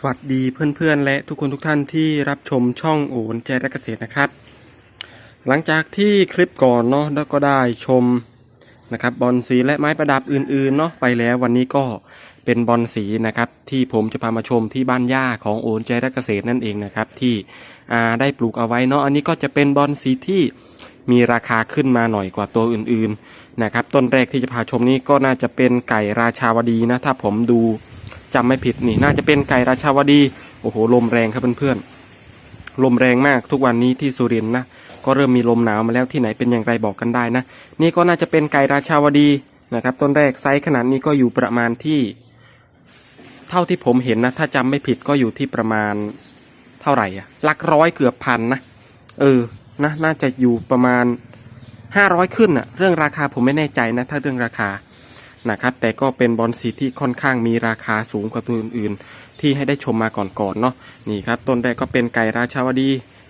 สวัสดีเพื่อนๆ และทุกคนทุกท่านที่รับชมช่องโอนใจรักเกษตรนะครับ หลังจากที่คลิปก่อนเนาะแล้วก็ได้ชมนะครับบอลสีและไม้ประดับอื่นๆเนาะไปแล้ววันนี้ก็เป็นบอลสีนะครับที่ผมจะพามาชมที่บ้านย่าของโอนใจรักเกษตรนั่นเองนะครับที่ได้ปลูกเอาไว้เนาะอันนี้ก็จะเป็นบอลสีที่มีราคาขึ้นมาหน่อยกว่าตัวอื่นๆนะครับต้นแรกที่จะพาชมนี้ก็น่าจะเป็นไก่ราชาวดีนะถ้าผมดู จำไม่ผิดนี่น่าจะเป็นไก่ราชาวดี โอ้โห ลมแรงครับเพื่อนๆ ลมแรงมากทุกวันนี้ที่สุรินทร์นะ ก็เริ่มมีลมหนาวมาแล้วที่ไหนเป็นอย่างไรบอกกันได้นะ นี่ก็น่าจะเป็นไก่ราชาวดีนะครับ ต้นแรกไซส์ขนาดนี้ก็อยู่ประมาณที่ เท่าที่ผมเห็นนะ ถ้าจำไม่ผิดก็อยู่ที่ประมาณเท่าไหร่อะหลักร้อยเกือบพันนะ เออ นะ น่าจะอยู่ประมาณห้าร้อยขึ้นอะเรื่องราคาผมไม่แน่ใจนะ ถ้าเรื่องราคา นะครับ แต่ก็เป็นบอลสีที่ค่อนข้างมีราคาสูงกว่าตัวอื่นๆ ที่ให้ได้ชมมาก่อนๆเนาะนี่ครับต้นแรกก็เป็นไก่ราชาวดี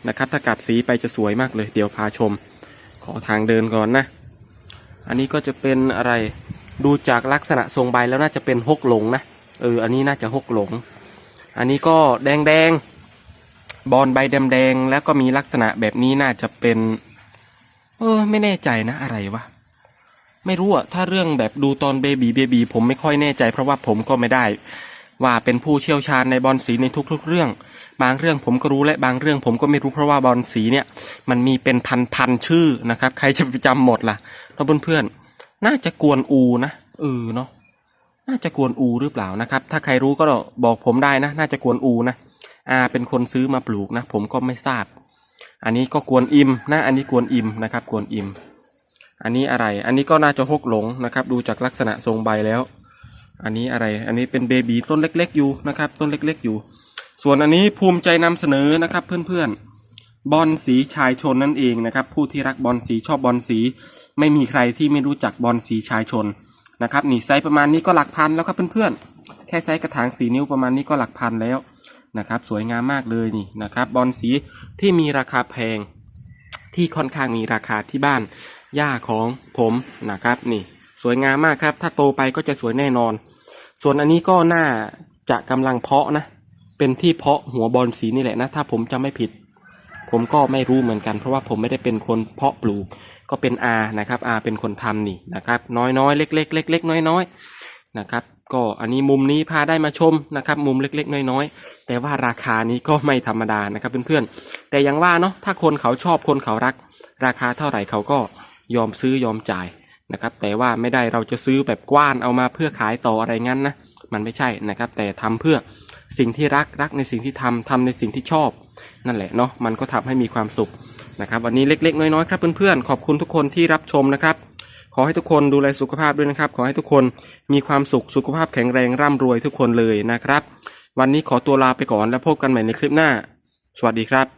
นะครับถ้ากัดสีไปจะสวยมากเลย เดี๋ยวพาชม ขอทางเดินก่อนนะ อันนี้ก็จะเป็นอะไรดูจากลักษณะทรงใบแล้วน่าจะเป็นฮกหลงนะเอออันนี้น่าจะฮกหลง อันนี้ก็แดงๆบอลใบแดงๆแล้วก็มีลักษณะแบบนี้น่าจะเป็น เออไม่แน่ใจนะอะไรวะ ไม่รู้อะถ้าเรื่องแบบดูตอนเบบีเบบีผมไม่ค่อยแน่ใจเพราะว่าผมก็ไม่ได้ ว่าเป็นผู้เชี่ยวชาญในบอลสีในทุกๆ เรื่อง บางเรื่องผมก็รู้และบางเรื่องผมก็ไม่รู้เพราะว่าบอลสีเนี่ยมันมีเป็นพันๆชื่อนะครับ ใครจะไปจำหมดล่ะแล้วเพื่อนๆน่าจะกวนอูนะเออเนาะน่าจะกวนอูหรือเปล่านะครับ ถ้าใครรู้ก็บอกผมได้นะ น่าจะกวนอูนะอาเป็นคนซื้อมาปลูกนะ ผมก็ไม่ทราบ อันนี้ก็กวนอิมนะ อันนี้กวนอิมนะครับ กวนอิม อันนี้อะไร อันนี้ก็น่าจะหกหลงนะครับ ดูจากลักษณะทรงใบแล้ว อันนี้อะไร อันนี้เป็นเบบีต้นเล็ก ๆ อยู่นะครับ ต้นเล็ก ๆ อยู่ ส่วนอันนี้ภูมิใจนำเสนอนะครับเพื่อนๆ บอลสีชายชนนั่นเองนะครับ ผู้ที่รักบอลสีชอบบอลสี ไม่มีใครที่ไม่รู้จักบอลสีชายชนนะครับ นี่ไซส์ประมาณนี้ก็หลักพันแล้วครับเพื่อนๆ แค่ไซส์กระถางสีนิ้วประมาณนี้ก็หลักพันแล้วนะครับ สวยงามมากเลยนี่นะครับ บอลสีที่มีราคาแพงที่ค่อนข้างมีราคาที่บ้าน หญ้าของผมนะครับนี่ สวยงามมากครับ ถ้าโตไปก็จะสวยแน่นอน ส่วนอันนี้ก็น่าจะกำลังเพาะนะ เป็นที่เพาะหัวบอลสีนี่แหละนะ ถ้าผมจำไม่ผิด ผมก็ไม่รู้เหมือนกัน เพราะว่าผมไม่ได้เป็นคนเพาะปลูก ก็เป็นอานะครับอาเป็นคนทำนี่นะครับน้อยน้อยๆ เล็ก ๆ เล็กๆน้อยน้อยๆนะครับก็อันนี้มุมนี้พาได้มาชมนะครับมุมเล็กๆ น้อยๆ แต่ว่าราคานี้ก็ไม่ธรรมดานะครับเพื่อนๆแต่อยังว่าเนาะถ้าคนเขาชอบคนเขารัก ราคาเท่าไหร่เขาก็ ยอมซื้อยอมจ่ายนะครับ แต่ว่าไม่ได้เราจะซื้อแบบกว้านเอามาเพื่อขายต่ออะไรงั้นนะมันไม่ใช่นะครับ แต่ทำเพื่อสิ่งที่รักรักในสิ่งที่ทำทำในสิ่งที่ชอบ นั่นแหละเนาะมันก็ทำให้มีความสุขนะครับ วันนี้เล็กๆ น้อยๆครับเพื่อนๆขอบคุณทุกคนที่รับชมนะครับ ขอให้ทุกคนดูแลสุขภาพด้วยนะครับ ขอให้ทุกคนมีความสุขสุขภาพแข็งแรงร่ำรวยทุกคนเลยนะครับ วันนี้ขอตัวลาไปก่อนแล้วพบกันใหม่ในคลิปหน้า สวัสดีครับ